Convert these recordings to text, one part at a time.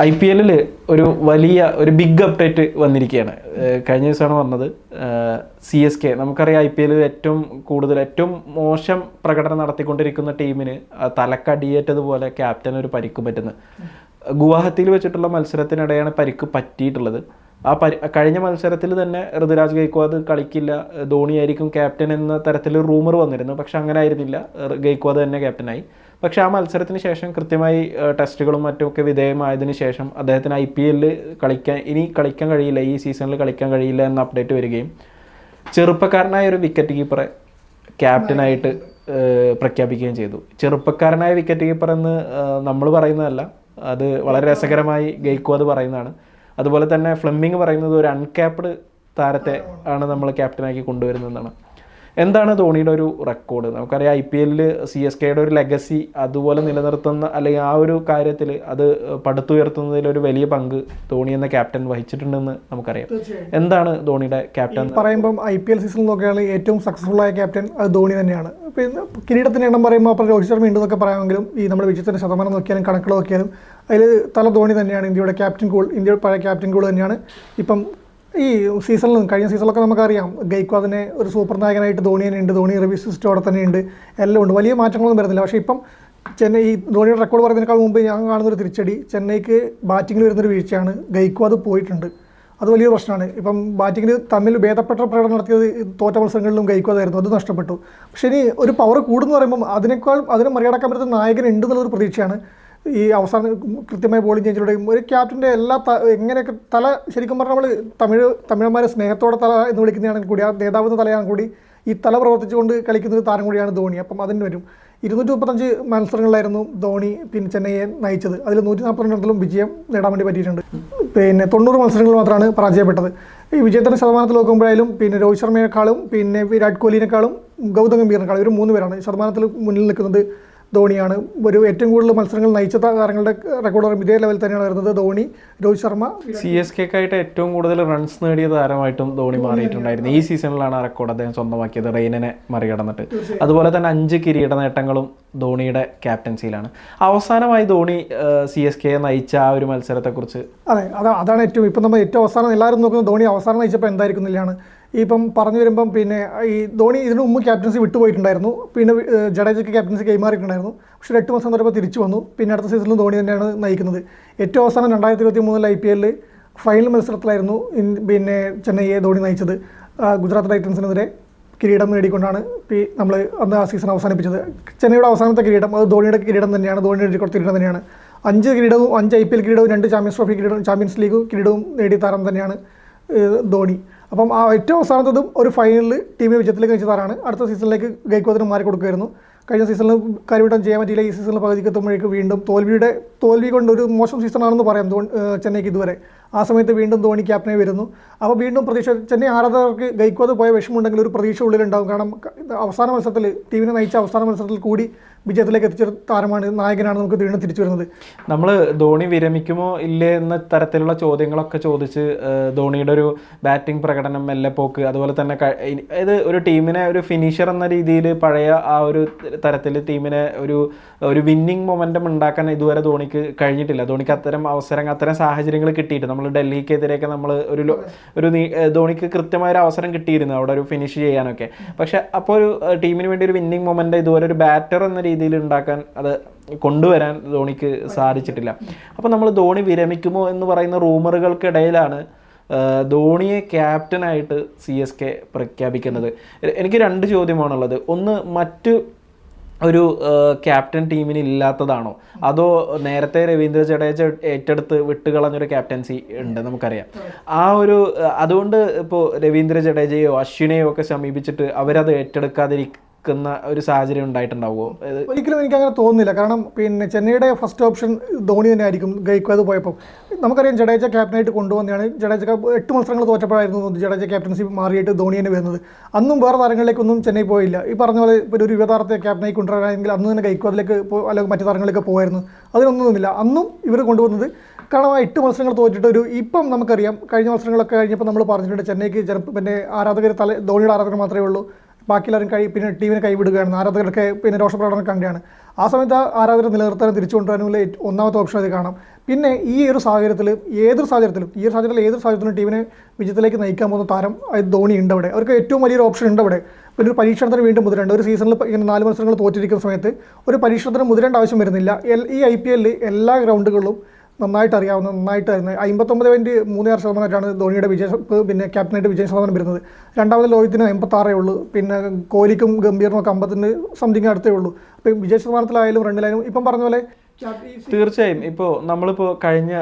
I P എല്ലിൽ ഒരു വലിയ ഒരു ബിഗ് അപ്ഡേറ്റ് വന്നിരിക്കുകയാണ്. കഴിഞ്ഞ ദിവസമാണ് വന്നത്. C S K. നമുക്കറിയാം ഐ പി എല്ലിൽ ഏറ്റവും കൂടുതൽ ഏറ്റവും മോശം പ്രകടനം നടത്തിക്കൊണ്ടിരിക്കുന്ന ടീമിന് തലക്കടിയേറ്റതുപോലെ ക്യാപ്റ്റൻ ഒരു പരിക്ക് പറ്റുന്നത്. ഗുവാഹത്തിയിൽ വെച്ചിട്ടുള്ള മത്സരത്തിനിടെയാണ് പരിക്ക് പറ്റിയിട്ടുള്ളത്. ആ പരി കഴിഞ്ഞ മത്സരത്തിൽ തന്നെ ഋതുരാജ് ഗൈക്വാദ് കളിക്കില്ല. ധോണിയായിരിക്കും ക്യാപ്റ്റൻ എന്ന തരത്തിൽ റൂമർ വന്നിരുന്നു. പക്ഷെ അങ്ങനെ ആയിരുന്നില്ല. ഗൈക്വാദ് തന്നെ ക്യാപ്റ്റനായി. പക്ഷെ ആ മത്സരത്തിന് ശേഷം കൃത്യമായി ടെസ്റ്റുകളും മറ്റുമൊക്കെ വിധേയമായതിന് ശേഷം അദ്ദേഹത്തിന് ഐ പി എല്ലിൽ കളിക്കാൻ ഇനി കളിക്കാൻ കഴിയില്ല ഈ സീസണിൽ കളിക്കാൻ കഴിയില്ല എന്ന അപ്ഡേറ്റ് വരികയും ചെറുപ്പക്കാരനായ ഒരു വിക്കറ്റ് കീപ്പറെ ക്യാപ്റ്റനായിട്ട് പ്രഖ്യാപിക്കുകയും ചെയ്തു. ചെറുപ്പക്കാരനായ വിക്കറ്റ് കീപ്പർ എന്ന് നമ്മൾ പറയുന്നതല്ല. അത് വളരെ രസകരമായി ഗെയ്ക്വാദ് പറയുന്നതാണ്. അതുപോലെ തന്നെ ഫ്ലെമിംഗ് പറയുന്നത് ഒരു അൺക്യാപ്ഡ് താരത്തെ ആണ് നമ്മൾ ക്യാപ്റ്റനാക്കി കൊണ്ടുവരുന്നതെന്നാണ്. എന്താണ് ധോണിയുടെ ഒരു റെക്കോർഡ് നമുക്കറിയാം ഐ പി എല്ലിൽ സി എസ് കെയുടെ ഒരു ലെഗസി അതുപോലെ നിലനിർത്തുന്ന അല്ലെങ്കിൽ ആ ഒരു കാര്യത്തിൽ അത് പടുത്തുയർത്തുന്നതിൽ ഒരു വലിയ പങ്ക് ധോണി എന്ന ക്യാപ്റ്റൻ വഹിച്ചിട്ടുണ്ടെന്ന് നമുക്കറിയാം. എന്താണ് ധോണിയുടെ ക്യാപ്റ്റൻ പറയുമ്പം ഐ പി എൽ സീസണിൽ നോക്കുകയാണെങ്കിൽ ഏറ്റവും സക്സസ്ഫുൾ ആയ ക്യാപ്റ്റൻ അത് ധോണി തന്നെയാണ്. പിന്നെ കിരീടത്തിന്റെ എണ്ണം പറയുമ്പോൾ അപ്പോൾ രോഹിത് ശർമ്മ ഉണ്ടെന്നൊക്കെ പറയാമെങ്കിലും ഈ നമ്മുടെ വിജയത്തിന്റെ ശതമാനം നോക്കിയാലും കണക്കുകൾ നോക്കിയാലും അതിൽ തല ധോണി തന്നെയാണ് ഇന്ത്യയുടെ ക്യാപ്റ്റൻ കൂൾ ഇന്ത്യയുടെ പഴയ ക്യാപ്റ്റൻ കൂൾ തന്നെയാണ്. ഇപ്പം ഈ സീസണിലും കഴിഞ്ഞ സീസണിലൊക്കെ നമുക്കറിയാം ഗൈക്വാദിനെ ഒരു സൂപ്പർ നായകനായിട്ട് ധോണി തന്നെ ഉണ്ട്. ധോണി റിവ്യൂ അവിടെ തന്നെ ഉണ്ട്. എല്ലാം ഉണ്ട്. വലിയ മാറ്റങ്ങളൊന്നും വരുന്നില്ല. പക്ഷേ ഇപ്പം ചെന്നൈ ഈ ധോണിയുടെ റെക്കോർഡ് പറയുന്നതിനേക്കാൾ മുമ്പ് ഞാൻ കാണുന്നൊരു തിരിച്ചടി ചെന്നൈക്ക് ബാറ്റിങ്ങിൽ വരുന്നൊരു വീഴ്ചയാണ് ഗൈക്വാദ് പോയിട്ടുണ്ട്. അത് വലിയ പ്രശ്നമാണ്. ഇപ്പം ബാറ്റിങ്ങിൽ തമ്മിൽ ഭേദപ്പെട്ട പ്രകടനം നടത്തിയത് തോറ്റ മത്സരങ്ങളിലും ഗൈക്കോതായിരുന്നു അത് നഷ്ടപ്പെട്ടു. പക്ഷേ ഇനി ഒരു പവർ കൂടുന്നു പറയുമ്പം അതിനേക്കാൾ അതിനെ മറികടക്കാൻ പറ്റുന്ന നായകൻ ഉണ്ട് എന്നുള്ളൊരു പ്രതീക്ഷയാണ്. ഈ അവസാനം കൃത്യമായ ബോളിംഗ് ചേഞ്ചിലൂടെയും ഒരു ക്യാപ്റ്റന്റെ എല്ലാ എങ്ങനെയൊക്കെ തല ശരിക്കും പറഞ്ഞാൽ നമ്മൾ തമിഴ് തമിഴന്മാരെ സ്നേഹത്തോടെ തല എന്ന് വിളിക്കുന്നതാണെങ്കിൽ കൂടി ആ നേതാവ് എന്ന തലയാണെങ്കിൽ കൂടി ഈ തല പ്രവർത്തിച്ചുകൊണ്ട് കളിക്കുന്ന ഒരു താരം കൂടിയാണ് ധോണി. അപ്പം അതിന് വരും. ഇരുന്നൂറ്റി മുപ്പത്തഞ്ച് മത്സരങ്ങളിലായിരുന്നു ധോണി പിന്നെ ചെന്നൈയെ നയിച്ചത്. അതിൽ നൂറ്റി നാൽപ്പത്തിരണ്ടിലും വിജയം നേടാൻ വേണ്ടി പറ്റിയിട്ടുണ്ട്. പിന്നെ തൊണ്ണൂറ് മത്സരങ്ങൾ മാത്രമാണ് പരാജയപ്പെട്ടത്. ഈ വിജയത്തിന്റെ ശതമാനത്തിൽ നോക്കുമ്പോഴായാലും പിന്നെ രോഹിത് ശർമ്മയെക്കാളും പിന്നെ വിരാട് കോഹ്ലിനേക്കാളും ഗൗതം ഗംഭീറിനേക്കാളും ഇവർ മൂന്ന് പേരാണ്. ശതമാനത്തിൽ മുന്നിൽ നിൽക്കുന്നത് ധോണിയാണ്. ഒരു ഏറ്റവും കൂടുതൽ മത്സരങ്ങൾ നയിച്ച താരങ്ങളുടെ റെക്കോർഡ് പറയുമ്പോൾ ഇതേ ലെവൽ തന്നെയാണ് വരുന്നത്. ധോണി രോഹിത് ശർമ്മ. സി എസ് കെക്കായിട്ട് ഏറ്റവും കൂടുതൽ റൺസ് നേടിയ താരമായിട്ടും ധോണി മാറിയിട്ടുണ്ടായിരുന്നു. ഈ സീസണിലാണ് ആ റെക്കോർഡ് അദ്ദേഹം സ്വന്തമാക്കിയത്. റെയിനെ മറികടന്നിട്ട്. അതുപോലെ തന്നെ അഞ്ച് കിരീട നേട്ടങ്ങളും ധോണിയുടെ ക്യാപ്റ്റൻസിയിലാണ് അവസാനമായി ധോണി സി എസ് കെയെ നയിച്ച ആ ഒരു മത്സരത്തെക്കുറിച്ച് അതെ അതാണ് ഏറ്റവും ഇപ്പം നമ്മൾ ഏറ്റവും അവസാനം എല്ലാവരും നോക്കുന്നത് ധോണി അവസാനം നയിച്ചപ്പോൾ എന്തായിരിക്കുന്നില്ലാണ് ഇപ്പം പറഞ്ഞു വരുമ്പം പിന്നെ ഈ ധോണി ഇതിനു മുമ്പ് ക്യാപ്റ്റൻസി വിട്ടുപോയിട്ടുണ്ടായിരുന്നു. പിന്നെ ജഡേജയ്ക്ക് ക്യാപ്റ്റൻസി കൈമാറിയിട്ടുണ്ടായിരുന്നു. പക്ഷേ എട്ട് മാസം വരുമ്പോൾ തിരിച്ചു വന്നു. പിന്നെ അടുത്ത സീസണിൽ ധോണി തന്നെയാണ് നയിക്കുന്നത്. ഏറ്റവും അവസാനം രണ്ടായിരത്തി ഇരുപത്തി മൂന്നിൽ ഐ പി എല്ലിൽ ഫൈനൽ മത്സരത്തിലായിരുന്നു പിന്നെ ചെന്നൈയെ ധോണി നയിച്ചത്. ഗുജറാത്ത് ടൈറ്റൻസിനെതിരെ കിരീടം നേടിക്കൊണ്ടാണ് നമ്മൾ അന്ന് ആ സീസൺ അവസാനിപ്പിച്ചത്. ചെന്നൈയുടെ അവസാനത്തെ കിരീടം അത് ധോണിയുടെ കിരീടം തന്നെയാണ്. ധോണിയുടെ റെക്കോർഡ് കിരീടം തന്നെയാണ്. അഞ്ച് കിരീടവും അഞ്ച് ഐ പി എൽ കിരീടവും രണ്ട് ചാമ്പ്യൻസ് ട്രോഫി കിരീടവും ചാമ്പ്യൻസ് ലീഗ് കിരീടവും നേടിയ താരം തന്നെയാണ് ധോണി. അപ്പം ആ ഏറ്റവും അവസാനത്തതും ഒരു ഫൈനലിൽ ടീമിനെ വിജയത്തിലേക്ക് നയിച്ച അടുത്ത സീസണിലേക്ക് ഗൈക്കോത്തിന് മാറി കൊടുക്കുമായിരുന്നു കഴിഞ്ഞ സീസണിൽ കരുവിട്ടം ചെയ്യാൻ പറ്റിയില്ല. ഈ സീസണിൽ പകുതിക്ക് എത്തുമ്പോഴേക്ക് വീണ്ടും തോൽവിയുടെ തോൽവി കൊണ്ട് ഒരു മോശം സീസണാണെന്ന് പറയാം ധോണി ചെന്നൈക്ക് ഇതുവരെ. ആ സമയത്ത് വീണ്ടും ധോണി ക്യാപ്റ്റനായി വരുന്നു. അപ്പോൾ വീണ്ടും പ്രതീക്ഷ ചെന്നൈ ആരാധകർക്ക് ഗൈക്കോത് പോയ വിഷമമുണ്ടെങ്കിൽ ഒരു പ്രതീക്ഷ ഉള്ളിലുണ്ടാകും കാരണം അവസാന മത്സരത്തിൽ ടീമിനെ നയിച്ച അവസാന മത്സരത്തിൽ കൂടി വിജയത്തിലേക്ക് എത്തിച്ച താരമാണ് നായകനാണ് നമുക്ക് വീണ്ടും തിരിച്ചു വരുന്നത്. നമ്മൾ ധോണി വിരമിക്കുമോ ഇല്ലേ എന്ന തരത്തിലുള്ള ചോദ്യങ്ങളൊക്കെ ചോദിച്ച് ധോണിയുടെ ഒരു ബാറ്റിംഗ് പ്രകടനം മെല്ലെപ്പോക്ക് അതുപോലെ തന്നെ ഇത് ഒരു ടീമിനെ ഒരു ഫിനിഷർ എന്ന രീതിയിൽ പഴയ ആ ഒരു തരത്തിൽ ടീമിനെ ഒരു ഒരു വിന്നിങ് മൊമെന്റം ഉണ്ടാക്കാൻ ഇതുവരെ ധോണിക്ക് കഴിഞ്ഞിട്ടില്ല. ധോണിക്ക് അത്തരം അവസരം അത്തരം സാഹചര്യങ്ങൾ കിട്ടിയിട്ട് നമ്മൾ ഡൽഹിക്കെതിരെയൊക്കെ നമ്മൾ ഒരു ഒരു ധോണിക്ക് കൃത്യമായ ഒരു അവസരം കിട്ടിയിരുന്നു അവിടെ ഒരു ഫിനിഷ് ചെയ്യാനൊക്കെ. പക്ഷെ അപ്പോൾ ഒരു ടീമിന് വേണ്ടി ഒരു വിന്നിങ് മൊമെന്റ് ഇതുവരെ ഒരു ബാറ്റർ എന്ന രീതിയിൽ ഉണ്ടാക്കാൻ അത് കൊണ്ടുവരാൻ ധോണിക്ക് സാധിച്ചിട്ടില്ല. അപ്പോൾ നമ്മൾ ധോണി വിരമിക്കുമോ എന്ന് പറയുന്ന റൂമറുകൾക്കിടയിലാണ് ധോണിയെ ക്യാപ്റ്റനായിട്ട് സി എസ് കെ പ്രഖ്യാപിക്കുന്നത്. എനിക്ക് രണ്ട് ചോദ്യമാണുള്ളത്. ഒന്ന് മറ്റ് ഒരു ക്യാപ്റ്റൻ ടീമിന് ഇല്ലാത്തതാണോ? അതോ നേരത്തെ രവീന്ദ്ര ജഡേജ ഏറ്റെടുത്ത് വിട്ടുകളഞ്ഞൊരു ക്യാപ്റ്റൻസി ഉണ്ട് നമുക്കറിയാം. ആ ഒരു അതുകൊണ്ട് ഇപ്പോൾ രവീന്ദ്ര ജഡേജയോ അശ്വിനെയോ ഒക്കെ സമീപിച്ചിട്ട് അവരത് ഏറ്റെടുക്കാതിരിക്കുന്ന ഒരു സാഹചര്യം ഉണ്ടായിട്ടുണ്ടാവുമോ? ഒരിക്കലും എനിക്ക് അങ്ങനെ തോന്നുന്നില്ല. കാരണം പിന്നെ ചെന്നൈയുടെ ഫസ്റ്റ് ഓപ്ഷൻ ധോണി തന്നെ ആയിരിക്കും ഗൈക്വാദ് പോയപ്പോൾ നമുക്കറിയാം ജഡേജ ക്യാപ്റ്റനായിട്ട് കൊണ്ടുവന്നതാണ്. ജഡേജ എട്ട് മത്സരങ്ങൾ തോറ്റപ്പോഴായിരുന്നു ജഡേജ ക്യാപ്റ്റൻസി മാറിയിട്ട് ധോണി തന്നെ വരുന്നത്. അന്നും വേറെ താരങ്ങളിലേക്കൊന്നും ചെന്നൈ പോയില്ല. ഈ പറഞ്ഞ പോലെ ഇപ്പോൾ ഒരു യുവതാരത്തെ ക്യാപ്റ്റനായി കൊണ്ടുവരാനെങ്കിൽ അന്ന് തന്നെ ഗൈക്വാദിലേക്ക് അല്ലെങ്കിൽ മറ്റു താരങ്ങളിലേക്ക് പോയായിരുന്നു ഒന്നുമില്ല അന്നും ഇവർ കൊണ്ടുവന്നത് കാരണം ആ എട്ട് മത്സരങ്ങൾ തോറ്റിട്ട് ഒരു ഇപ്പം നമുക്കറിയാം കഴിഞ്ഞ മത്സരങ്ങളൊക്കെ കഴിഞ്ഞപ്പോൾ നമ്മൾ പറഞ്ഞിട്ടുണ്ട് ചെന്നൈക്ക് ചെറുപ്പം പിന്നെ ആരാധകർ തല ധോണിയുടെ ആരാധകർ മാത്രമേ ഉള്ളൂ. ബാക്കി കൈ പിന്നെ ടീമിനെ കൈവിടുകയാണ് ആരാധകരൊക്കെ പിന്നെ രോഷപ്രകടനം കണ്ടാണ് ആ സമയത്ത് ആരാധകരെ നിലനിർത്താനും തിരിച്ചു കൊണ്ടുവരാനുള്ള ഒന്നാമത്തെ ഓപ്ഷൻ അത് കാണാം. പിന്നെ ഈ ഒരു സാഹചര്യത്തിൽ ഏതൊരു സാഹചര്യത്തിലും ഈ ഒരു സാഹചര്യത്തിൽ ഏതൊരു സാഹചര്യത്തിലും ടീമിനെ വിജയത്തിലേക്ക് നയിക്കാൻ പോകുന്ന താരം ധോണി ഉണ്ട് അവിടെ. അവർക്ക് ഏറ്റവും വലിയൊരു ഓപ്ഷൻ ഉണ്ട് അവിടെ. പിന്നെ ഒരു പരീക്ഷണത്തിന് വീണ്ടും മുതിരേണ്ട. ഒരു സീസണിൽ ഇങ്ങനെ നാല് മത്സരങ്ങൾ തോറ്റിരിക്കുന്ന സമയത്ത് ഒരു പരീക്ഷണത്തിന് മുതിരേണ്ട ആവശ്യം വരുന്നില്ല. ഈ ഐ പി എല്ലാ ഗ്രൗണ്ടുകളിലും നന്നായിട്ട് അറിയാവുന്ന നന്നായിട്ട് അമ്പത്തൊമ്പത് പോയിന്റ് മൂന്ന് ആറ് ശതമാനമായിട്ടാണ് ധോണിയുടെ വിജയ പിന്നെ ക്യാപ്റ്റനായിട്ട് വിജയ ശതമാനം വരുന്നത്. രണ്ടാമത് ലോഹിത്തിന് എൺപത്താറേ ഉള്ളൂ. പിന്നെ കോഹ്ലിക്കും ഗംഭീറിനും ഒക്കെ അമ്പത്തിന് സംതിങ് അടുത്തേ ഉള്ളൂ. അപ്പം വിജയ ശതമാനത്തിലായാലും റണ്ണിലായാലും ഇപ്പം പറഞ്ഞ പോലെ തീർച്ചയായും. ഇപ്പോൾ നമ്മളിപ്പോൾ കഴിഞ്ഞ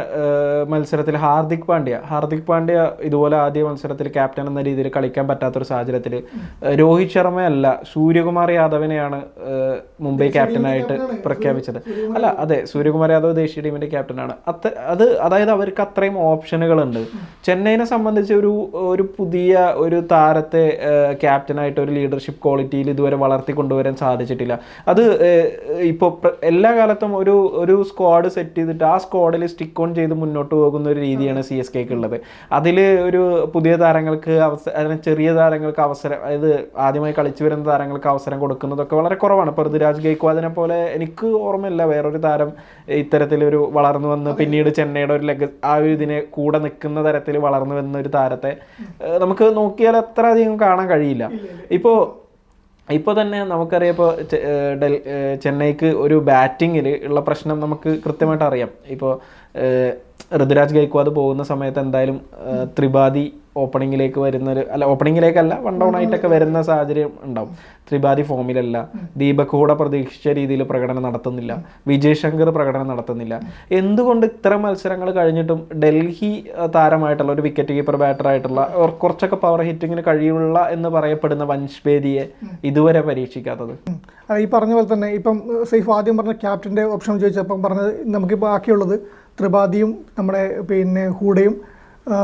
മത്സരത്തിൽ ഹാർദിക് പാണ്ഡ്യ. ഹാർദിക് പാണ്ഡ്യ ഇതുപോലെ ആദ്യ മത്സരത്തിൽ ക്യാപ്റ്റൻ എന്ന രീതിയിൽ കളിക്കാൻ പറ്റാത്തൊരു സാഹചര്യത്തിൽ രോഹിത് ശർമ്മയല്ല സൂര്യകുമാർ യാദവിനെയാണ് മുംബൈ ക്യാപ്റ്റനായിട്ട് പ്രഖ്യാപിച്ചത്. അല്ല അതെ സൂര്യകുമാർ യാദവ് ദേശീയ ടീമിന്റെ ക്യാപ്റ്റനാണ്. അത്ത അത് അതായത് അവർക്ക് അത്രയും ഓപ്ഷനുകളുണ്ട്. ചെന്നൈനെ സംബന്ധിച്ച് ഒരു ഒരു പുതിയ ഒരു താരത്തെ ക്യാപ്റ്റനായിട്ട് ഒരു ലീഡർഷിപ്പ് ക്വാളിറ്റിയിൽ ഇതുവരെ വളർത്തി കൊണ്ടുവരാൻ സാധിച്ചിട്ടില്ല. അത് ഇപ്പോൾ എല്ലാ കാലത്തും ഒരു ഒരു സ്ക്വാഡ് സെറ്റ് ചെയ്തിട്ട് ആ സ്ക്വാഡിൽ സ്റ്റിക്ക് ഓൺ ചെയ്ത് മുന്നോട്ട് പോകുന്ന ഒരു രീതിയാണ് സി എസ് കെക്ക് ഉള്ളത്. അതിൽ ഒരു പുതിയ താരങ്ങൾക്ക് അവസരം ചെറിയ താരങ്ങൾക്ക് അവസരം അതായത് ആദ്യമായി കളിച്ചു വരുന്ന താരങ്ങൾക്ക് അവസരം കൊടുക്കുന്നതൊക്കെ വളരെ കുറവാണ്. ഇപ്പോൾ ഋതുരാജ് ഗെയ്ക്വാദിനെ പോലെ എനിക്ക് ഓർമ്മയില്ല വേറൊരു താരം ഇത്തരത്തിലൊരു വളർന്നു വന്ന് പിന്നീട് ചെന്നൈയുടെ ഒരു ലെഗ ആ ഒരു ഇതിനെ കൂടെ നിൽക്കുന്ന തരത്തിൽ വളർന്നു വന്ന ഒരു താരത്തെ നമുക്ക് നോക്കിയാൽ അത്ര അധികം കാണാൻ കഴിയില്ല. ഇപ്പോൾ ഇപ്പോൾ തന്നെ നമുക്കറിയാം ഇപ്പോൾ ചെന്നൈക്ക് ഒരു ബാറ്റിങ്ങിൽ ഉള്ള പ്രശ്നം നമുക്ക് കൃത്യമായിട്ട് അറിയാം. ഇപ്പോൾ ഋതുരാജ് ഗൈക്വാദ് പോകുന്ന സമയത്ത് എന്തായാലും ത്രിപാഠി ഓപ്പണിങ്ങിലേക്ക് വരുന്നൊരു അല്ല ഓപ്പണിങ്ങിലേക്കല്ല വൺ ഡൗൺ ആയിട്ടൊക്കെ വരുന്ന സാഹചര്യം ഉണ്ടാവും. ത്രിപാഠി ഫോമിലല്ല. ദീപക് കൂടെ പ്രതീക്ഷിച്ച രീതിയിൽ പ്രകടനം നടത്തുന്നില്ല. വിജയ് ശങ്കർ പ്രകടനം നടത്തുന്നില്ല. എന്തുകൊണ്ട് ഇത്തരം മത്സരങ്ങൾ കഴിഞ്ഞിട്ടും ഡൽഹി താരമായിട്ടുള്ള ഒരു വിക്കറ്റ് കീപ്പർ ബാറ്റർ ആയിട്ടുള്ള കുറച്ചൊക്കെ പവർ ഹിറ്റിങ്ങിന് കഴിയുള്ള എന്ന് പറയപ്പെടുന്ന വൻഷ്ബേദിയെ ഇതുവരെ പരീക്ഷിക്കാത്തത്. ഈ പറഞ്ഞ പോലെ തന്നെ ഇപ്പം സൈഫ് ആദ്യം പറഞ്ഞ ക്യാപ്റ്റന്റെ ഓപ്ഷൻ ചോദിച്ചപ്പം പറഞ്ഞത് നമുക്ക് ബാക്കിയുള്ളത് ത്രിപാഠിയും നമ്മുടെ പിന്നെ ഹൂഡയും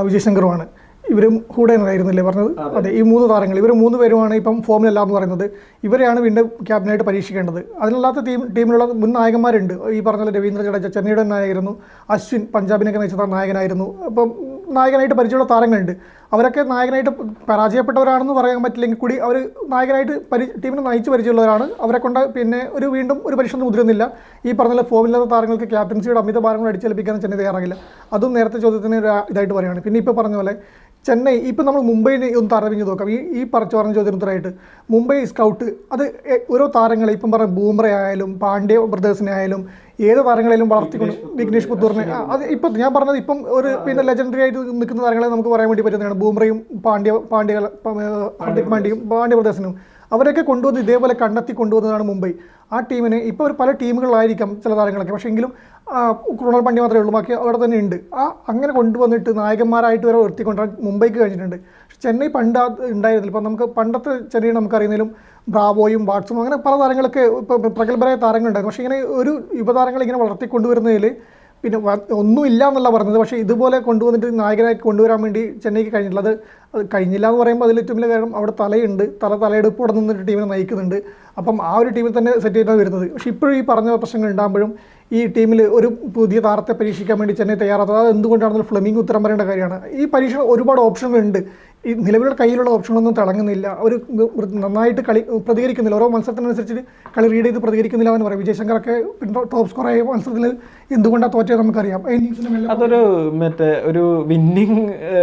വിജയശങ്കറുമാണ് ഇവരും കൂടെ ആയിരുന്നില്ലേ പറഞ്ഞത്? അതെ. ഈ മൂന്ന് താരങ്ങൾ. ഇവർ മൂന്ന് പേരുമാണ് ഇപ്പം ഫോമിലല്ല എന്ന് പറയുന്നത്. ഇവരെയാണ് വീണ്ടും ക്യാപ്റ്റനായിട്ട് പരീക്ഷിക്കേണ്ടത്. അതിനല്ലാത്ത ടീം ടീമിലുള്ള മുൻ നായകന്മാരുണ്ട്. ഈ പറഞ്ഞ രവീന്ദ്ര ജഡേജ ചെന്നൈയുടെ നായകനായിരുന്നു. അശ്വിൻ പഞ്ചാബിനൊക്കെ നയിച്ച നായകനായിരുന്നു. അപ്പം നായകനായിട്ട് പരിചയമുള്ള താരങ്ങളുണ്ട്. അവരൊക്കെ നായകനായിട്ട് പരാജയപ്പെട്ടവരാണെന്ന് പറയാൻ പറ്റില്ലെങ്കിൽ കൂടി അവർ നായകനായിട്ട് പരി ടീമിനെ നയിച്ച് പരിചയമുള്ളവരാണ്. അവരെ കൊണ്ട് പിന്നെ ഒരു വീണ്ടും ഒരു പരീക്ഷണം മുതിരുന്നില്ല. ഈ പറഞ്ഞ ഫോമില്ലാത്ത താരങ്ങൾക്ക് ക്യാപ്റ്റൻസിയുടെ അമിത ഭാരങ്ങൾ അടിച്ചേൽപ്പിക്കാൻ ചെന്നൈ തയ്യാറാകില്ല. അതും നേരത്തെ ചോദ്യത്തിന് ഒരു ഇതായിട്ട് പറയുകയാണ് പിന്നെ ഇപ്പോൾ പറഞ്ഞ പോലെ ചെന്നൈ ഇപ്പം നമ്മൾ മുംബൈനെ ഒന്ന് താരതമ്യം നോക്കാം. ഈ ഈ പറച്ച് പറഞ്ഞ ചോദ്യത്തിനായിട്ട് മുംബൈ സ്കൗട്ട് അത് ഓരോ താരങ്ങളെ ഇപ്പം പറഞ്ഞ ബൂംറ ആയാലും പാണ്ഡ്യ ബ്രദേഴ്സിനെ ആയാലും ഏത് താരങ്ങളെയും വളർത്തിക്കൊണ്ട് വിഘ്നേഷ് പുത്തൂറിനെ അത് ഇപ്പം ഞാൻ പറഞ്ഞത് ഇപ്പം ഒരു പിന്നെ ലെജൻഡറി ആയിട്ട് നിൽക്കുന്ന താരങ്ങളെ നമുക്ക് പറയാൻ വേണ്ടി പറ്റുന്നതാണ്. ബൂംറയും പാണ്ഡ്യ പാണ്ഡ്യ ഹാർദിക് പാണ്ഡ്യയും പാണ്ഡ്യ ബ്രദേഴ്സിനും അവരൊക്കെ കൊണ്ടുവന്ന് ഇതേപോലെ കണ്ടെത്തി കൊണ്ടുവന്നതാണ് മുംബൈ. ആ ടീമിന് ഇപ്പോൾ ഒരു പല ടീമുകളിലായിരിക്കാം ചില താരങ്ങളൊക്കെ. പക്ഷേ എങ്കിലും ആ, പണ്ടി മാത്രമേ ഉള്ളൂ. ബാക്കി അവിടെ തന്നെ ഉണ്ട്. ആ അങ്ങനെ കൊണ്ടുവന്നിട്ട് നായകന്മാരായിട്ട് വരെ ഉയർത്തിക്കൊണ്ടുവരാൻ മുംബൈക്ക് കഴിഞ്ഞിട്ടുണ്ട്. ചെന്നൈ പണ്ട് ഉണ്ടായിരുന്നില്ല. ഇപ്പം നമുക്ക് പണ്ടത്തെ ചെന്നൈ നമുക്കറിയുന്നതിലും ബ്രാവോയും വാട്സും അങ്ങനെ പല താരങ്ങളൊക്കെ ഇപ്പോൾ പ്രഗത്ഭരായ താരങ്ങളുണ്ടായിരുന്നു. പക്ഷേ ഇങ്ങനെ ഒരു യുവതാരങ്ങളെ ഇങ്ങനെ വളർത്തിക്കൊണ്ടുവരുന്നതിൽ പിന്നെ ഒന്നുമില്ല എന്നല്ല പറഞ്ഞത്. പക്ഷേ ഇതുപോലെ കൊണ്ടുവന്നിട്ട് നായകനായി കൊണ്ടുവരാൻ വേണ്ടി ചെന്നൈക്ക് കഴിഞ്ഞിട്ടില്ല അത് അത് കഴിഞ്ഞില്ല എന്ന് പറയുമ്പോൾ അതിൽ ഏറ്റവും വലിയ കാര്യം അവിടെ തലയുണ്ട്. തല തലയെടുപ്പോടെ നിന്നിട്ട് ടീമിനെ നയിക്കുന്നുണ്ട്. അപ്പം ആ ഒരു ടീമിൽ തന്നെ സെറ്റ് ചെയ്താണ് വരുന്നത്. പക്ഷേ ഇപ്പോഴും ഈ പറഞ്ഞ പ്രശ്നങ്ങൾ ഉണ്ടാകുമ്പോഴും ഈ ടീമിൽ ഒരു പുതിയ താരത്തെ പരീക്ഷിക്കാൻ വേണ്ടി ചെന്നൈ തയ്യാറാത്തത്. അത് എന്തുകൊണ്ടാണെന്ന് ഫ്ലെമിംഗ് ഉത്തരം പറയേണ്ട കാര്യമാണ്. ഈ പരീക്ഷ ഒരുപാട് ഓപ്ഷനുകളുണ്ട് ഈ നിലവിലുള്ള കയ്യിലുള്ള ഓപ്ഷനൊന്നും തിളങ്ങുന്നില്ല. അവർ നന്നായിട്ട് കളി പ്രതികരിക്കുന്നില്ല. ഓരോ മത്സരത്തിനനുസരിച്ച് കളി റീഡ് ചെയ്ത് പ്രതികരിക്കുന്നില്ല എന്ന് പറയും. വിജയശങ്കറൊക്കെ ടോപ്പ് സ്കോർ ആയ മത്സരത്തിൽ എന്തുകൊണ്ടാണ് തോറ്റത് നമുക്കറിയാം. അതൊരു മറ്റേ ഒരു വിന്നിങ്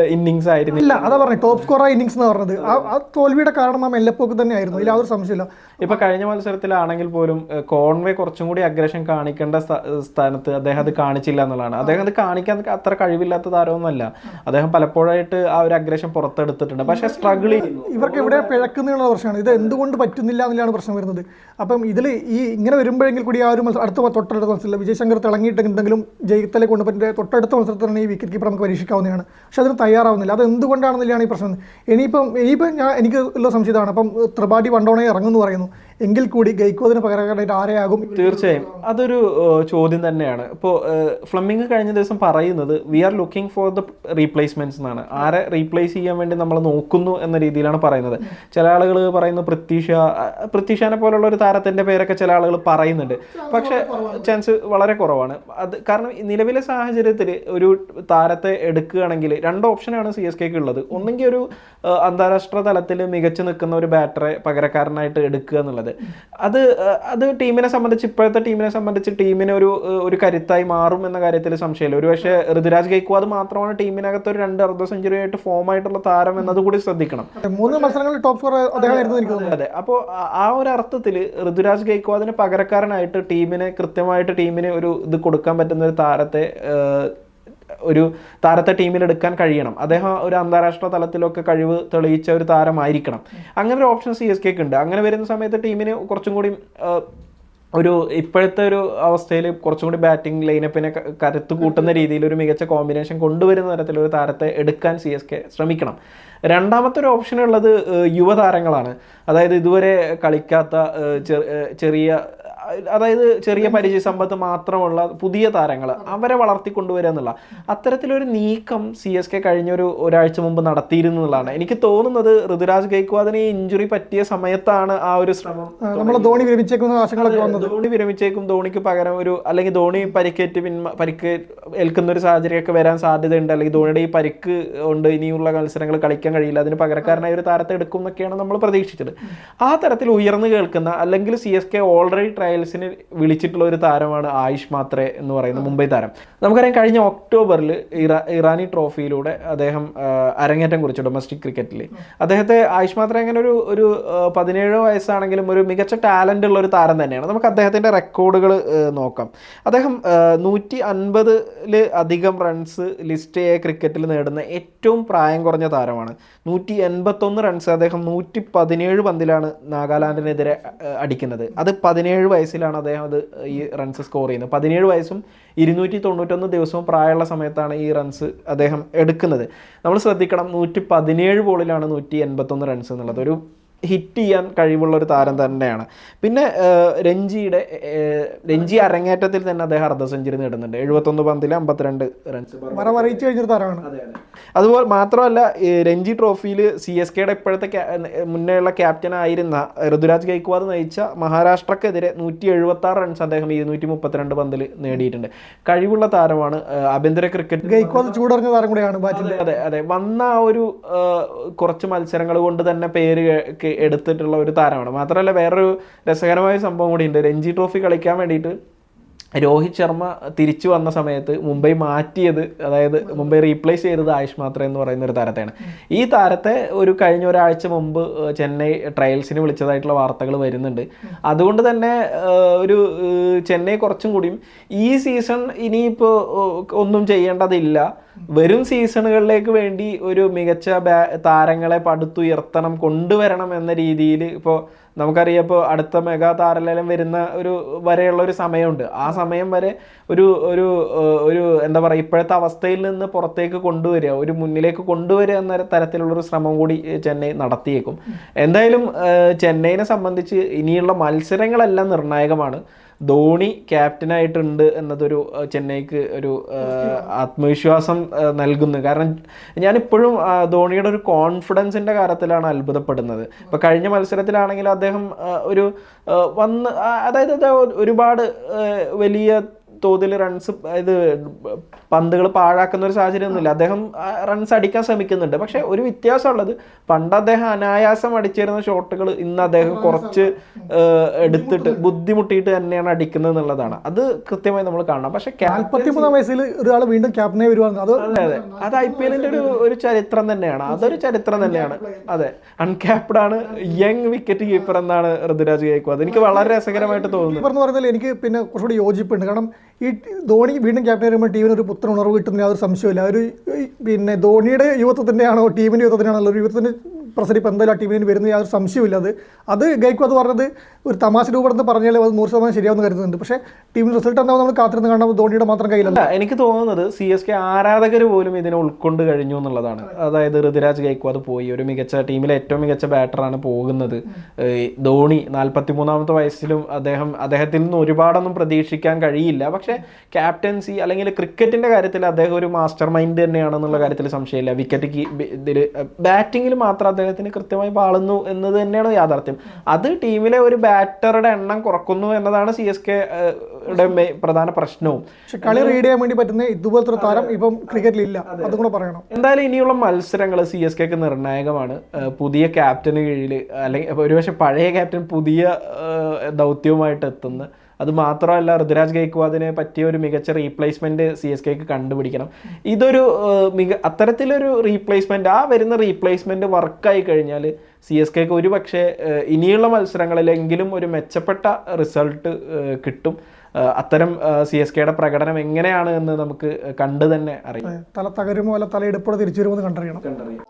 ഇന്നിങ്സ് ആയിരുന്നു. ഇല്ല അതാ പറഞ്ഞു ടോപ്പ് സ്കോർ ഇന്നിങ്സ് എന്ന് പറഞ്ഞത്. ആ തോൽവിയുടെ കാരണം നാം എല്ലപ്പോക്ക് തന്നെ ആയിരുന്നു ഇല്ല അതൊരു സംശയമില്ല ഇപ്പൊ കഴിഞ്ഞ മത്സരത്തിലാണെങ്കിൽ പോലും കോൺവേ കുറച്ചും കൂടി അഗ്രഷൻ കാണിക്കേണ്ട സ്ഥ- സ്ഥാനത്ത് അദ്ദേഹം അത് കാണിച്ചില്ല എന്നുള്ളതാണ്. അദ്ദേഹം അത് കാണിക്കാൻ അത്ര കഴിവില്ലാത്ത താരമൊന്നുമല്ല. അദ്ദേഹം പലപ്പോഴായിട്ട് ആ ഒരു അഗ്രഷൻ പുറത്തെടുത്തിട്ടുണ്ട് പക്ഷേ സ്ട്രഗിൾ ചെയ്യുന്നു. ഇവർക്ക് എവിടെ പിഴക്കുന്നുള്ള പ്രശ്നമാണ്. ഇത് എന്തുകൊണ്ട് പറ്റുന്നില്ല എന്നുള്ളതാണ് പ്രശ്നം വരുന്നത്. അപ്പം ഇതിൽ ഈ ഇങ്ങനെ വരുമ്പോഴെങ്കിൽ കൂടി ആ ഒരു മത്സരം അടുത്ത തൊട്ടടുത്ത മത്സരത്തിൽ വിജയശങ്കർ തിളങ്ങിയിട്ടുണ്ടെങ്കിലും ജയിത്തലെ കൊണ്ട് പറ്റിയ തൊട്ടടുത്ത മത്സരത്തിൽ തന്നെ ഈ വിക്കറ്റ് കീപ്പർ നമുക്ക് പരീക്ഷിക്കാവുന്നതാണ്. പക്ഷെ അതിന് തയ്യാറാവുന്നില്ല. അത് എന്തുകൊണ്ടാണെന്നില്ലാണ് ഈ പ്രശ്നം. ഇനിയിപ്പം ഇനിയിപ്പം ഞാൻ എനിക്ക് ഉള്ള സംശയമാണ് അപ്പം ത്രിപാഠി വണ്ടോണെ ഇറങ്ങുമെന്ന് പറയുന്നു. എങ്കിൽ കൂടി ഗൈക്കോദിന് പകരക്കാരായിട്ട് ആരെയാകും? തീർച്ചയായും. അതൊരു ചോദ്യം തന്നെയാണ്. ഇപ്പോൾ ഫ്ലമ്മിങ് കഴിഞ്ഞ ദിവസം പറയുന്നത് we are looking for the replacements എന്നാണ്. ആരെ റീപ്ലേസ് ചെയ്യാൻ വേണ്ടി നമ്മൾ നോക്കുന്നു എന്ന രീതിയിലാണ് പറയുന്നത്. ചില ആളുകൾ പറയുന്ന പ്രത്യീഷ പ്രത്യീഷനെ പോലുള്ള ഒരു താരത്തിന്റെ പേരൊക്കെ ചില ആളുകൾ പറയുന്നുണ്ട്. പക്ഷെ ചാൻസ് വളരെ കുറവാണ്. അത് കാരണം നിലവിലെ സാഹചര്യത്തിൽ ഒരു താരത്തെ എടുക്കുകയാണെങ്കിൽ രണ്ട് ഓപ്ഷനാണ് സി എസ് കെക്ക് ഉള്ളത്. ഒന്നെങ്കിൽ ഒരു അന്താരാഷ്ട്ര തലത്തിൽ മികച്ചു നിൽക്കുന്ന ഒരു ബാറ്ററെ പകരക്കാരനായിട്ട് എടുക്കുക എന്നുള്ളത്. അത് അത് ടീമിനെ സംബന്ധിച്ച് ഇപ്പോഴത്തെ ടീമിനെ സംബന്ധിച്ച് ടീമിന് ഒരു ഒരു കരുത്തായി മാറും എന്ന കാര്യത്തിൽ സംശയമില്ല. ഒരു പക്ഷേ ഋതുരാജ് ഗൈക്വാദ് മാത്രമാണ് ടീമിനകത്ത് ഒരു രണ്ട് അർദ്ധ സെഞ്ചുറി ആയിട്ട് ഫോം ആയിട്ടുള്ള താരം എന്നതുകൂടി ശ്രദ്ധിക്കണം. മൂന്ന് മത്സരങ്ങൾ ടോപ്പ് സ്കോർ എനിക്ക് തോന്നുന്നു അതെ അപ്പോൾ ആ ഒരു അർത്ഥത്തിൽ ഋതുരാജ് ഗൈക്വാദിന് പകരക്കാരനായിട്ട് ടീമിനെ കൃത്യമായിട്ട് ടീമിന് ഒരു ഇത് കൊടുക്കാൻ പറ്റുന്ന ഒരു താരത്തെ ഒരു താരത്തെ ടീമിലെടുക്കാൻ കഴിയണം. അദ്ദേഹം ഒരു അന്താരാഷ്ട്ര തലത്തിലൊക്കെ കഴിവ് തെളിയിച്ച ഒരു താരമായിരിക്കണം. അങ്ങനെ ഒരു ഓപ്ഷൻ സി എസ് കെക്ക് ഉണ്ട്. അങ്ങനെ വരുന്ന സമയത്ത് ടീമിന് കുറച്ചും കൂടി ഒരു ഇപ്പോഴത്തെ ഒരു അവസ്ഥയിൽ കുറച്ചും കൂടി ബാറ്റിംഗ് ലൈനപ്പിനെ കരുത്ത് കൂട്ടുന്ന രീതിയിൽ ഒരു മികച്ച കോമ്പിനേഷൻ കൊണ്ടുവരുന്ന തരത്തിൽ ഒരു താരത്തെ എടുക്കാൻ സി എസ് കെ ശ്രമിക്കണം. രണ്ടാമത്തെ ഒരു ഓപ്ഷൻ ഉള്ളത് യുവതാരങ്ങളാണ്. അതായത് ഇതുവരെ കളിക്കാത്ത ചെറിയ അതായത് ചെറിയ പരിചയ സമ്പത്ത് മാത്രമുള്ള പുതിയ താരങ്ങൾ അവരെ വളർത്തിക്കൊണ്ടുവരിക എന്നുള്ള അത്തരത്തിലൊരു നീക്കം സി എസ് കെ കഴിഞ്ഞൊരു ഒരാഴ്ച മുമ്പ് നടത്തിയിരുന്നു എന്നുള്ളതാണ്. എനിക്ക് തോന്നുന്നത് ഋതുരാജ് ഗൈക്വാദിന് ഈ ഇഞ്ചുറി പറ്റിയ സമയത്താണ് ആ ഒരു ശ്രമം നമ്മൾ ധോണി വിരമിച്ചേക്കുന്ന ധോണി വിരമിച്ചേക്കും ധോണിക്ക് പകരം ഒരു അല്ലെങ്കിൽ ധോണി പരിക്കേറ്റ് പിന്മ പരിക്ക് ഏൽക്കുന്ന ഒരു സാഹചര്യമൊക്കെ വരാൻ സാധ്യതയുണ്ട്. അല്ലെങ്കിൽ ധോണിയുടെ ഈ പരിക്ക് ഉണ്ട് ഇനിയുള്ള മത്സരങ്ങൾ കളിക്കാൻ കഴിയില്ല. അതിന് പകരക്കാരനായ ഒരു താരത്തെ എടുക്കും എന്നൊക്കെയാണ് നമ്മൾ പ്രതീക്ഷിച്ചത്. ആ തരത്തിൽ ഉയർന്നു കേൾക്കുന്ന അല്ലെങ്കിൽ സി എസ് കെ ഓൾറെഡി ട്രയൽസിന് വിളിച്ചിട്ടുള്ള ഒരു താരമാണ് ആയുഷ് മാത്രേ എന്ന് പറയുന്ന മുംബൈ താരം. നമുക്കറിയാം കഴിഞ്ഞ ഒക്ടോബറിൽ ഇറാ ഇറാനി ട്രോഫിയിലൂടെ അദ്ദേഹം അരങ്ങേറ്റം കുറിച്ചു ഡൊമസ്റ്റിക് ക്രിക്കറ്റിൽ അദ്ദേഹത്തെ ആയുഷ് മാത്രേ അങ്ങനെ ഒരു ഒരു പതിനേഴോ വയസ്സാണെങ്കിലും ഒരു മികച്ച ടാലന്റ് ഉള്ള ഒരു താരം തന്നെയാണ്. നമുക്ക് അദ്ദേഹത്തിന്റെ റെക്കോർഡുകൾ നോക്കാം. അദ്ദേഹം നൂറ്റി അൻപതിൽ അധികം റൺസ് ലിസ്റ്റ് ചെയ്യ ക്രിക്കറ്റിൽ നേടുന്ന ഏറ്റവും പ്രായം കുറഞ്ഞ താരമാണ്. നൂറ്റി എൺപത്തൊന്ന് റൺസ് അദ്ദേഹം നൂറ്റി പതിനേഴ് പന്തിലാണ് നാഗാലാൻഡിനെതിരെ അടിക്കുന്നത്. അത് പതിനേഴ് വയസ്സിലാണ് അദ്ദേഹം അത് ഈ റൺസ് സ്കോർ ചെയ്യുന്നത്. പതിനേഴ് വയസ്സും ഇരുന്നൂറ്റി തൊണ്ണൂറ്റൊന്ന് ദിവസവും പ്രായമുള്ള സമയത്താണ് ഈ റൺസ് അദ്ദേഹം എടുക്കുന്നത്. നമ്മൾ ശ്രദ്ധിക്കണം നൂറ്റി പതിനേഴ് ബോളിലാണ് നൂറ്റി എൺപത്തൊന്ന് റൺസ് എന്നുള്ളത്. ഒരു ഹിറ്റ് ചെയ്യാൻ കഴിവുള്ള ഒരു താരം തന്നെയാണ്. പിന്നെ രഞ്ജിയുടെ രഞ്ജി അരങ്ങേറ്റത്തിൽ തന്നെ അദ്ദേഹം അർദ്ധ സെഞ്ചുറി നേടുന്നുണ്ട്. എഴുപത്തൊന്ന് പന്തിൽ അമ്പത്തിരണ്ട് റൺസ് കഴിഞ്ഞൊരു താരമാണ്. അതുപോലെ മാത്രമല്ല രഞ്ജി ട്രോഫിയിൽ സി എസ് കെയുടെ ഇപ്പോഴത്തെ മുന്നേയുള്ള ക്യാപ്റ്റൻ ആയിരുന്ന ഋതുരാജ് ഗൈക്വാദ് നയിച്ച മഹാരാഷ്ട്രക്കെതിരെ നൂറ്റി എഴുപത്തി ആറ് റൺസ് അദ്ദേഹം ഇരുന്നൂറ്റി മുപ്പത്തിരണ്ട് പന്തിൽ നേടിയിട്ടുണ്ട്. കഴിവുള്ള താരമാണ് ആഭ്യന്തര ക്രിക്കറ്റ് ഗൈക്വാദ് ചൂടറിഞ്ഞ താരം കൂടെയാണ് അതെ അതെ വന്ന ആ ഒരു കുറച്ച് മത്സരങ്ങൾ കൊണ്ട് തന്നെ പേര് എടുത്തിട്ടുള്ള ഒരു താരമാണ്. മാത്രമല്ല വേറൊരു രസകരമായ സംഭവം കൂടി ഉണ്ട് രഞ്ജി ട്രോഫി കളിക്കാൻ വേണ്ടിയിട്ട് രോഹിത് ശർമ്മ തിരിച്ചു വന്ന സമയത്ത് മുംബൈ മാറ്റിയത് അതായത് മുംബൈ റീപ്ലേസ് ചെയ്തത് ആയുഷ് മാത്ര എന്ന് പറയുന്ന ഒരു താരത്തെയാണ്. ഈ താരത്തെ ഒരു കഴിഞ്ഞ ഒരാഴ്ച മുമ്പ് ചെന്നൈ ട്രയൽസിന് വിളിച്ചതായിട്ടുള്ള വാർത്തകൾ വരുന്നുണ്ട്. അതുകൊണ്ട് തന്നെ ഒരു ചെന്നൈ കുറച്ചും കൂടിയും ഈ സീസൺ ഇനിയിപ്പോൾ ഒന്നും ചെയ്യേണ്ടതില്ല. വരും സീസണുകളിലേക്ക് വേണ്ടി ഒരു മികച്ച താരങ്ങളെ പടുത്തുയർത്തണം കൊണ്ടുവരണം എന്ന രീതിയിൽ ഇപ്പോൾ നമുക്കറിയാം ഇപ്പോൾ അടുത്ത മെഗാ താരലേലം വരുന്ന ഒരു വരെയുള്ള ഒരു സമയമുണ്ട്. ആ സമയം വരെ ഒരു ഒരു ഒരു എന്താ പറയുക ഇപ്പോഴത്തെ അവസ്ഥയിൽ നിന്ന് പുറത്തേക്ക് കൊണ്ടുവരിക ഒരു മുന്നിലേക്ക് കൊണ്ടുവരിക എന്ന തരത്തിലുള്ളൊരു ശ്രമം കൂടി ചെന്നൈ നടത്തിയേക്കും. എന്തായാലും ചെന്നൈനെ സംബന്ധിച്ച് ഇനിയുള്ള മത്സരങ്ങളെല്ലാം നിർണായകമാണ്. ധോണി ക്യാപ്റ്റനായിട്ടുണ്ട് എന്നതൊരു ചെന്നൈക്ക് ഒരു ആത്മവിശ്വാസം നൽകുന്നു. കാരണം ഞാനിപ്പോഴും ധോണിയുടെ ഒരു കോൺഫിഡൻസിന്റെ കാര്യത്തിലാണ് അത്ഭുതപ്പെടുന്നത്. ഇപ്പൊ കഴിഞ്ഞ മത്സരത്തിലാണെങ്കിൽ അദ്ദേഹം ഒരു വന്ന് അതായത് ഒരുപാട് വലിയ തോതിൽ റൺസ് ഇത് പന്തുകൾ പാഴാക്കുന്ന ഒരു സാഹചര്യം ഒന്നുമില്ല അദ്ദേഹം റൺസ് അടിക്കാൻ ശ്രമിക്കുന്നുണ്ട്. പക്ഷെ ഒരു വ്യത്യാസമുള്ളത് പണ്ട് അദ്ദേഹം അനായാസം അടിച്ചിരുന്ന ഷോട്ടുകൾ ഇന്ന് അദ്ദേഹം കുറച്ച് എടുത്തിട്ട് ബുദ്ധിമുട്ടിയിട്ട് തന്നെയാണ് അടിക്കുന്നത് എന്നുള്ളതാണ്. അത് കൃത്യമായി നമ്മൾ കാണണം. പക്ഷെ നാൽപ്പത്തിമൂന്നാം വയസ്സിൽ ഒരാൾ വീണ്ടും ക്യാപ്റ്റനായി വരുവാണ്. അത് അതെ ഐ പി എല്ലിന്റെ ഒരു ഒരു ചരിത്രം തന്നെയാണ്. അതൊരു ചരിത്രം തന്നെയാണ്. അതെ. അൺക്യാപ്ഡ് ആണ്. യങ് വിക്കറ്റ് കീപ്പർ എന്നാണ് ഋതുരാജ് കേൾക്കുക അത് എനിക്ക് വളരെ രസകരമായിട്ട് തോന്നുന്നു. പറയുന്നതിൽ എനിക്ക് പിന്നെ കുറച്ചുകൂടി യോജിപ്പുണ്ട്. കാരണം ഈ ധോണി വീണ്ടും ക്യാപ്റ്റൻ വരുമ്പോൾ ടീമിന് ഒരു പുത്തൻ ഉണർവ് കിട്ടുന്ന യാതൊരു സംശയമില്ല ഒരു പിന്നെ ധോണിയുടെ യുവത്വത്തിന്റെയാണോ ടീമിന്റെ ഒരു യുവത്വത്തിന്റെ പ്രസരി ഇപ്പം എന്തായാലും ആ ടീമിന് വരുന്ന യാതൊരു സംശയമില്ല അത് അത് ഗൈക്വാദ് പറഞ്ഞത് ഒരു തമാശ രൂപത്തിൽ പറഞ്ഞാൽ അത് നൂറ് ശതമാനം ശരിയാവുന്ന കരുതുന്നുണ്ട്. പക്ഷേ ടീമിന് റിസൾട്ട് എന്താ നമ്മൾ കാത്തിരുന്ന് കാണുമ്പോൾ ധോണിയുടെ മാത്രം കയ്യിലല്ല. എനിക്ക് തോന്നുന്നത് സി എസ് കെ ആരാധകർ പോലും ഇതിനെ ഉൾക്കൊണ്ട് കഴിഞ്ഞു എന്നുള്ളതാണ്. അതായത് ഋതുരാജ് അത് പോയി. ഒരു മികച്ച ടീമിലെ ഏറ്റവും മികച്ച ബാറ്ററാണ് പോകുന്നത്. ധോണി നാൽപ്പത്തി മൂന്നാമത്തെ വയസ്സിലും അദ്ദേഹം അദ്ദേഹത്തിൽ നിന്ന് ഒരുപാടൊന്നും പ്രതീക്ഷിക്കാൻ കഴിയില്ല. പക്ഷേ ക്യാപ്റ്റൻസി അല്ലെങ്കിൽ ക്രിക്കറ്റിന്റെ കാര്യത്തിൽ അദ്ദേഹം ഒരു മാസ്റ്റർ മൈൻഡ് തന്നെയാണെന്നുള്ള കാര്യത്തിൽ സംശയമില്ല. വിക്കറ്റ് ഇതിൽ ബാറ്റിങ്ങിൽ മാത്രം അദ്ദേഹത്തിന് കൃത്യമായി പാളുന്നു എന്നത് തന്നെയാണ് യാഥാർത്ഥ്യം. അത് ടീമിലെ ഒരു ബാറ്ററുടെ എണ്ണം കുറക്കുന്നു എന്നതാണ് സി എസ് കെ പ്രധാന പ്രശ്നവും. കളി റീഡ് ചെയ്യാൻ വേണ്ടി പറ്റുന്ന ഇതുപോലത്തെ താരം ഇപ്പം ക്രിക്കറ്റിൽ ഇല്ല അതും കൂടെ പറയണം. എന്തായാലും ഇനിയുള്ള മത്സരങ്ങൾ സി എസ് കെക്ക് നിർണായകമാണ്. പുതിയ ക്യാപ്റ്റന് കീഴിൽ അല്ലെങ്കിൽ ഒരുപക്ഷെ പഴയ ക്യാപ്റ്റൻ പുതിയ ദൗത്യവുമായിട്ട് എത്തുന്നു അത് മാത്രമല്ല ഋതുരാജ് ഗൈക്വാദിനെ പറ്റിയ ഒരു മികച്ച റീപ്ലേസ്മെന്റ് സി എസ് കെക്ക് കണ്ടുപിടിക്കണം. ഇതൊരു മിക അത്തരത്തിലൊരു റീപ്ലേസ്മെന്റ് ആ വരുന്ന റീപ്ലേസ്മെന്റ് വർക്കായി കഴിഞ്ഞാൽ സി എസ് കെക്ക് ഒരു പക്ഷേ ഇനിയുള്ള മത്സരങ്ങളിലെങ്കിലും ഒരു മെച്ചപ്പെട്ട റിസൾട്ട് കിട്ടും. അത്തരം സി എസ് കെയുടെ പ്രകടനം എങ്ങനെയാണ് എന്ന് നമുക്ക് കണ്ടു തന്നെ അറിയാം തല തകരുമോ അല്ല തല എടുപ്പോടെ തിരിച്ചു വരുമോ എന്ന് കണ്ടറിയണം. കണ്ടറിയാം.